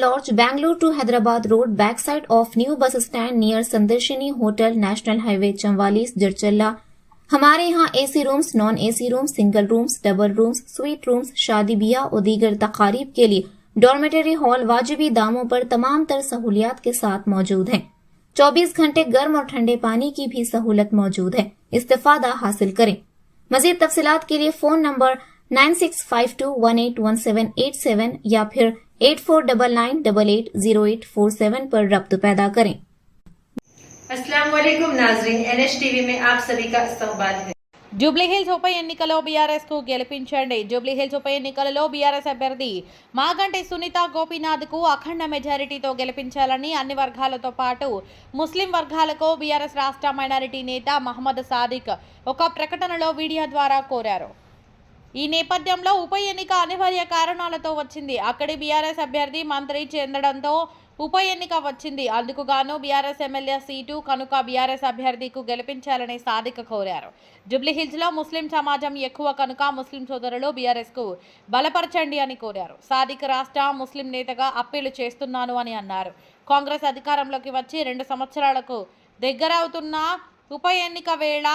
Lodge, Bangalore to Hyderabad Road, backside of new bus stand near Sandarshini Hotel, National Highway, Chamwalis, Jirchalla. हमारे यहाँ AC rooms non AC rooms single rooms double rooms suite rooms शादी ब्याह और दीगर तकारीब के लिए dormitory hall वाजिबी दामों पर तमाम तर सहूलियात के साथ मौजूद हैं। 24 घंटे गर्म और ठंडे पानी की भी सहूलत मौजूद है। इस्तेफादा हासिल करें। मजीद तफसीलात के लिए phone number nine six five two one eight one seven eight seven या फिर eight four double nine double eight zero eight four seven पर रब्त पैदा करें अस्सलाम वालेकुम नाजरीन एनएच टीवी में आप सभी का इस्तकबाल है జూబ్లీ హిల్స్ ఉప ఎన్నికలో బీఆర్ఎస్ కు గెలిపించండి జూబ్లీ హిల్స్ ఉప ఎన్నికలలో బీఆర్ఎస్ అభ్యర్థి మాగంటి సునీత గోపీనాథ్ కు అఖండ మెజారిటీతో గెలిపించాలని అన్ని వర్గాలతో పాటు ముస్లిం వర్గాలకు బీఆర్ఎస్ రాష్ట్ర మైనారిటీ నేత మహమ్మద్ సాదిక్ ఒక ప్రకటనలో వీడియో ద్వారా కోరారు ఈ నేపథ్యంలో ఉప ఎన్నిక అనివార్య కారణాలతో వచ్చింది. అక్కడి బీఆర్ఎస్ అభ్యర్థి మంత్రి చెందడంతో ఉప ఎన్నిక వచ్చింది. అందుకు గాను బీఆర్ఎస్ ఎమ్మెల్యే సీటు కనుక బీఆర్ఎస్ అభ్యర్థికు గెలిపించాలని సాధిక కోరారు. జూబ్లీహిల్స్లో ముస్లిం సమాజం ఎక్కువ కనుక ముస్లిం సోదరులు బీఆర్ఎస్కు బలపరచండి అని కోరారు. సాదిక్ రాష్ట్ర ముస్లిం నేతగా అప్పీలు చేస్తున్నాను అని అన్నారు. కాంగ్రెస్ అధికారంలోకి వచ్చి రెండు సంవత్సరాలకు దగ్గరవుతున్న ఉప ఎన్నిక వేళ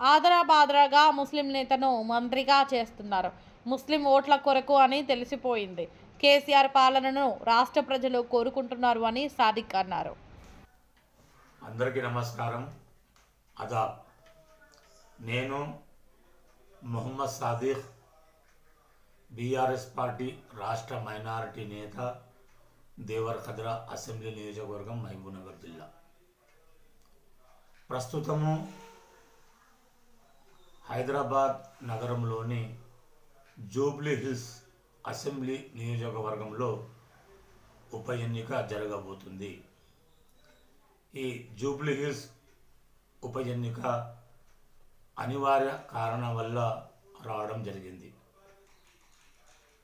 ఆదరాబాదరాగా ముస్లిం నేతను మంత్రిగా చేస్తున్నారు. ముస్లిం ఓట్ల కొరకు అని తెలిసిపోయింది. కేసీఆర్ పాలనను రాష్ట్ర ప్రజలు కోరుకుంటున్నారు అని సాదిక్ అన్నారు. అందరికీ నమస్కారం. అదా నేను మొహమ్మద్ సాదిక్ బీఆర్ఎస్ పార్టీ రాష్ట్ర మైనారిటీ నేత దేవరఖద్రా అసెంబ్లీ నియోజకవర్గం మహబూబ్నగర్ జిల్లా. ప్రస్తుతము హైదరాబాద్ నగరంలోని జూబ్లీ హిల్స్ అసెంబ్లీ నియోజకవర్గంలో ఉప ఎన్నిక జరగబోతుంది. ఈ జూబ్లీ హిల్స్ ఉప ఎన్నిక అనివార్య కారణం వల్ల రావడం జరిగింది.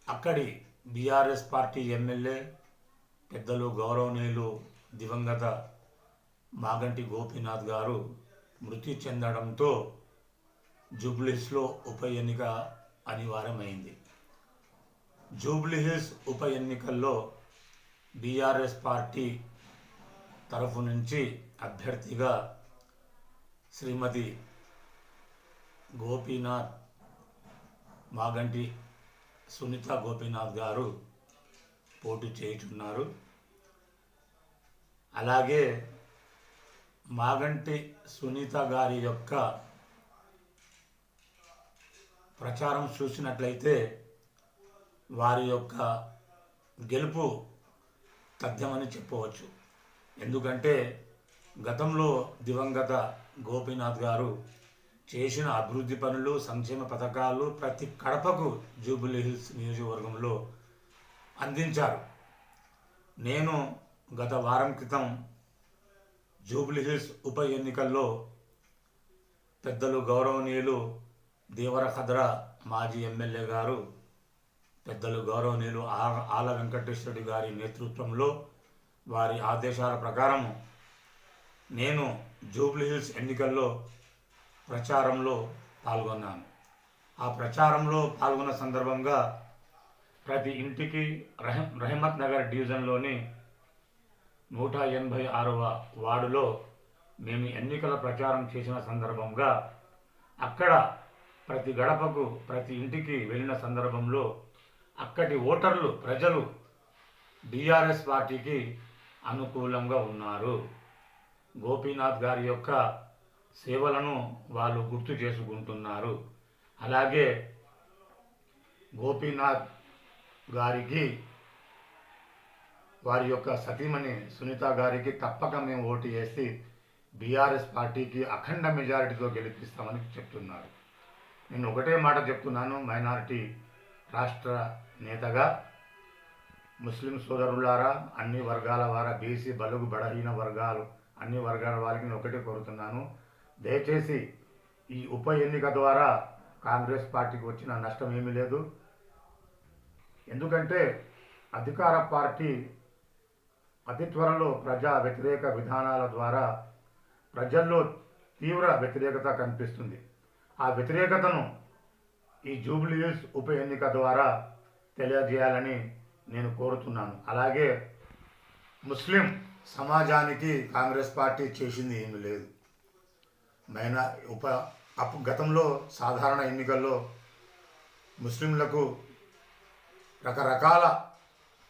అక్కడి బీఆర్ఎస్ పార్టీ ఎమ్మెల్యే పెద్దలు గౌరవనీయులు దివంగత మాగంటి గోపీనాథ్ గారు మృతి చెందడంతో జూబ్లీహిల్స్లో ఉప ఎన్నిక అనివార్యమైంది. జూబ్లీహిల్స్ ఉప ఎన్నికల్లో బీఆర్ఎస్ పార్టీ తరఫు నుంచి అభ్యర్థిగా శ్రీమతి గోపీనాథ్ మాగంటి సునీత గోపీనాథ్ గారు పోటీ చేయుచున్నారు. అలాగే మాగంటి సునీత గారి యొక్క ప్రచారం చూసినట్లయితే వారి యొక్క గెలుపు తథ్యమని చెప్పవచ్చు. ఎందుకంటే గతంలో దివంగత గోపీనాథ్ గారు చేసిన అభివృద్ధి పనులు సంక్షేమ పథకాలు ప్రతి కడపకు జూబిలీ హిల్స్ నియోజకవర్గంలో అందించారు. నేను గత వారం క్రితం జూబ్లీ హిల్స్ ఉప ఎన్నికల్లో పెద్దలు గౌరవనీయులు దేవరఖద్ర మాజీ ఎమ్మెల్యే గారు పెద్దలు గౌరవనీయులు ఆ- ఆల వెంకటేశ్వరుడి గారి నేతృత్వంలో వారి ఆదేశాల ప్రకారం నేను జూబ్లీ హిల్స్ ఎన్నికల్లో ప్రచారంలో పాల్గొన్నాను. ఆ ప్రచారంలో పాల్గొన్న సందర్భంగా ప్రతి ఇంటికి రహ రహమత్ నగర్ డివిజన్లోని నూట ఎనభై ఆరవ వార్డులో మేము ఎన్నికల ప్రచారం చేసిన సందర్భంగా అక్కడ ప్రతి గడపకు ప్రతి ఇంటికి వెళ్ళిన సందర్భంలో అక్కడి ఓటర్లు ప్రజలు బీఆర్ఎస్ పార్టీకి అనుకూలంగా ఉన్నారు. గోపీనాథ్ గారి యొక్క సేవలను వాళ్ళు గుర్తు చేసుకుంటున్నారు. అలాగే గోపీనాథ్ గారికి వారి యొక్క సతీమణి సునీత గారికి తప్పక మేము ఓటు వేసి బీఆర్ఎస్ పార్టీకి అఖండ మెజారిటీతో గెలిపిస్తామని చెప్తున్నారు. నేను ఒకటే మాట చెప్తున్నాను మైనారిటీ రాష్ట్ర నేతగా ముస్లిం సోదరులారా అన్ని వర్గాల వారా బీసీ బలుగు బడహీన వర్గాలు అన్ని వర్గాల వారికి నేను ఒకటే కోరుతున్నాను. దయచేసి ఈ ఉప ఎన్నిక ద్వారా కాంగ్రెస్ పార్టీకి వచ్చిన నష్టం ఏమీ లేదు. ఎందుకంటే అధికార పార్టీ అతి త్వరలో ప్రజా వ్యతిరేక విధానాల ద్వారా ప్రజల్లో తీవ్ర వ్యతిరేకత కనిపిస్తుంది. ఆ వ్యతిరేకతను ఈ జూబ్లీహిల్స్ ఉప ఎన్నిక ద్వారా తెలియజేయాలని నేను కోరుతున్నాను. అలాగే ముస్లిం సమాజానికి కాంగ్రెస్ పార్టీ చేసింది ఏమీ లేదు. మైనా ఉప అప్పు గతంలో సాధారణ ఎన్నికల్లో ముస్లింలకు రకరకాల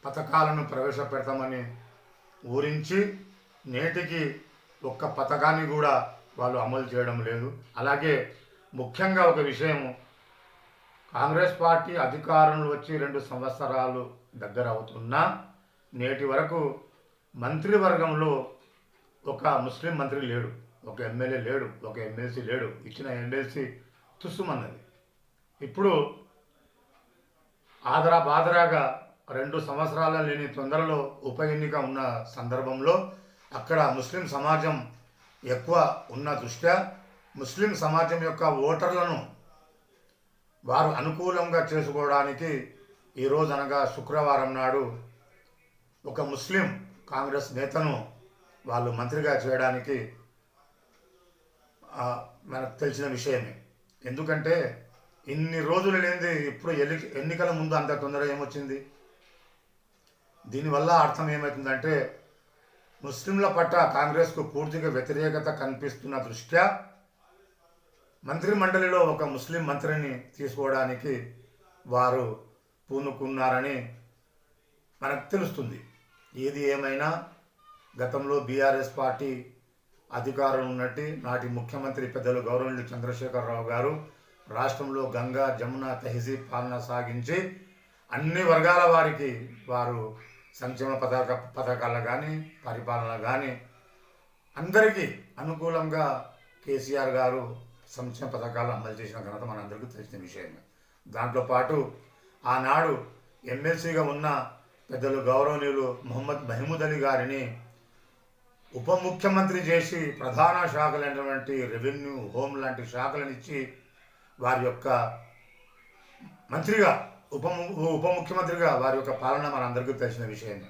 పథకాలను ప్రవేశపెడతామని ఊరించి నేటికి ఒక్క పథకాన్ని కూడా వాళ్ళు అమలు చేయడం లేదు. అలాగే ముఖ్యంగా ఒక విషయం కాంగ్రెస్ పార్టీ అధికారంలో వచ్చి రెండు సంవత్సరాలు దగ్గర అవుతున్నా నేటి వరకు మంత్రివర్గంలో ఒక ముస్లిం మంత్రి లేడు ఒక ఎమ్మెల్యే లేడు ఒక ఎమ్మెల్సీ లేడు ఇచ్చిన ఎమ్మెల్సీ తుస్సుమన్నది. ఇప్పుడు ఆదరా బాదరాగా రెండు సంవత్సరాల లేని తొందరలో ఉప ఎన్నిక ఉన్న సందర్భంలో అక్కడ ముస్లిం సమాజం ఎక్కువ ఉన్న దృష్ట్యా ముస్లిం సమాజం యొక్క ఓటర్లను వారు అనుకూలంగా చేసుకోవడానికి ఈరోజు అనగా శుక్రవారం నాడు ఒక ముస్లిం కాంగ్రెస్ నేతను వాళ్ళు మంత్రిగా చేయడానికి మనకు తెలిసిన విషయమే. ఎందుకంటే ఇన్ని రోజులు లేనిది ఇప్పుడు ఎన్ని ఎన్నికల ముందు అంత తొందర ఏమొచ్చింది? దీనివల్ల అర్థం ఏమవుతుందంటే ముస్లింల పట్ల కాంగ్రెస్కు పూర్తిగా వ్యతిరేకత కనిపిస్తున్న దృష్ట్యా మంత్రిమండలిలో ఒక ముస్లిం మంత్రిని తీసుకోవడానికి వారు పూనుకున్నారని మనకు తెలుస్తుంది. ఏది ఏమైనా గతంలో బీఆర్ఎస్ పార్టీ అధికారులు ఉన్నట్టు నాటి ముఖ్యమంత్రి పెద్దలు గౌరవనీయులు చంద్రశేఖరరావు గారు రాష్ట్రంలో గంగా జమున తహజీబ్ పాలన సాగించి అన్ని వర్గాల వారికి వారు సంక్షేమ పథక పథకాలు కానీ పరిపాలన కానీ అందరికీ అనుకూలంగా కేసీఆర్ గారు సంక్షేమ పథకాలు అమలు చేసిన ఘనత మనందరికీ తెలిసిన విషయమే దాంట్లో పాటు ఆనాడు ఎమ్మెల్సీగా ఉన్న పెద్దలు గౌరవనీయులు మొహమ్మద్ మహమూద్ అలీ గారిని ఉప ముఖ్యమంత్రి చేసి ప్రధాన శాఖలైనటువంటి రెవెన్యూ హోమ్ లాంటి శాఖలను ఇచ్చి వారి యొక్క మంత్రిగా ఉప ఉప ముఖ్యమంత్రిగా వారి యొక్క పాలన మనందరికీ తెలిసిన విషయమే.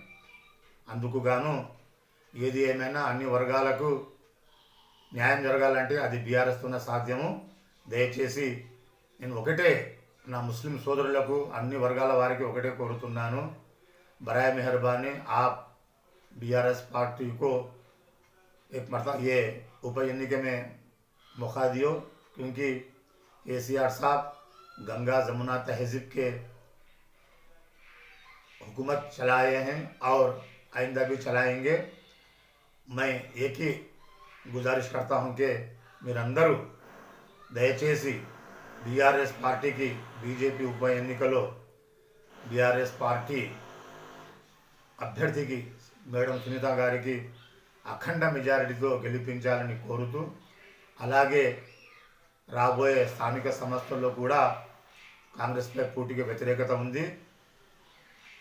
అందుకు గాను ఏది ఏమైనా అన్ని వర్గాలకు న్యాయం జరగాలంటే అది బీఆర్ఎస్తోనే సాధ్యము దయచేసి నేను ఒకటే నా ముస్లిం సోదరులకు అన్ని వర్గాల వారికి ఒకటే కోరుతున్నాను బరాయ మెహర్బానీ ఆ बीआरएस पार्टी को एक मरतबा ये उप एन्निके में मौका दियो क्योंकि ए सी आर साहब गंगा जमुना तहजीब के हुकूमत चलाए हैं और आइंदा भी चलाएंगे मैं एक ही गुजारिश करता हूं कि మీరందరూ దయచేసి బీఆర్ఎస్ పార్టీకి బీజేపీ ఉప ఎన్నికలో బీఆర్ఎస్ పార్టీ అభ్యర్థికి మేడం సునీత గారికి అఖండ మెజారిటీతో గెలిపించాలని కోరుతూ అలాగే రాబోయే స్థానిక సంస్థల్లో కూడా కాంగ్రెస్పై పూర్తిగా వ్యతిరేకత ఉంది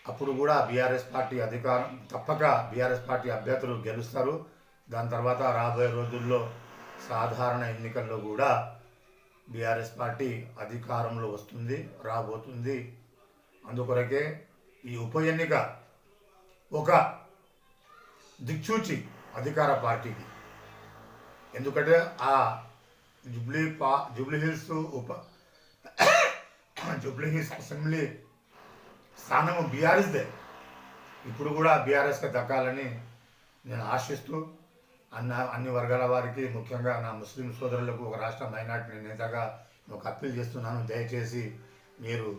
అప్పుడు కూడా బీఆర్ఎస్ పార్టీ అధికారం తప్పక బీఆర్ఎస్ పార్టీ అభ్యర్థులు గెలుస్తారు దాని తర్వాత రాబోయే రోజుల్లో సాధారణ ఎన్నికల్లో కూడా బీఆర్ఎస్ పార్టీ అధికారంలో వస్తుంది రాబోతుంది. అందుకొరకే ఈ ఉప ఎన్నిక ఒక దిక్సూచి అధికార పార్టీకి. ఎందుకంటే ఆ జుబ్లీ పా జూబ్లీ హిల్స్ ఉప జూబ్లీ హిల్స్ అసెంబ్లీ స్థానము బీఆర్ఎస్దే. ఇప్పుడు కూడా బీఆర్ఎస్కి దక్కాలని నేను ఆశిస్తూ అన్న అన్ని వర్గాల వారికి ముఖ్యంగా నా ముస్లిం సోదరులకు ఒక రాష్ట్ర మైనార్టీ నేతగా ఒక అప్పీల్ చేస్తున్నాను దయచేసి మీరు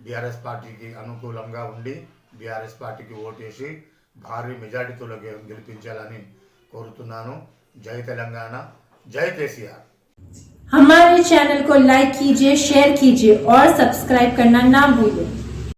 బీఆర్ఎస్ పార్టీకి అనుకూలంగా ఉండి బీఆర్ఎస్ పార్టీకి ఓటేసి భారీ మెజార్టీతో గె- గెలిపించాలని కోరుతున్నాను జై తెలంగాణ జై కేసీఆర్ हमारे चैनल को लाइक कीजिए शेयर कीजिए और सब्सक्राइब करना ना भूलिए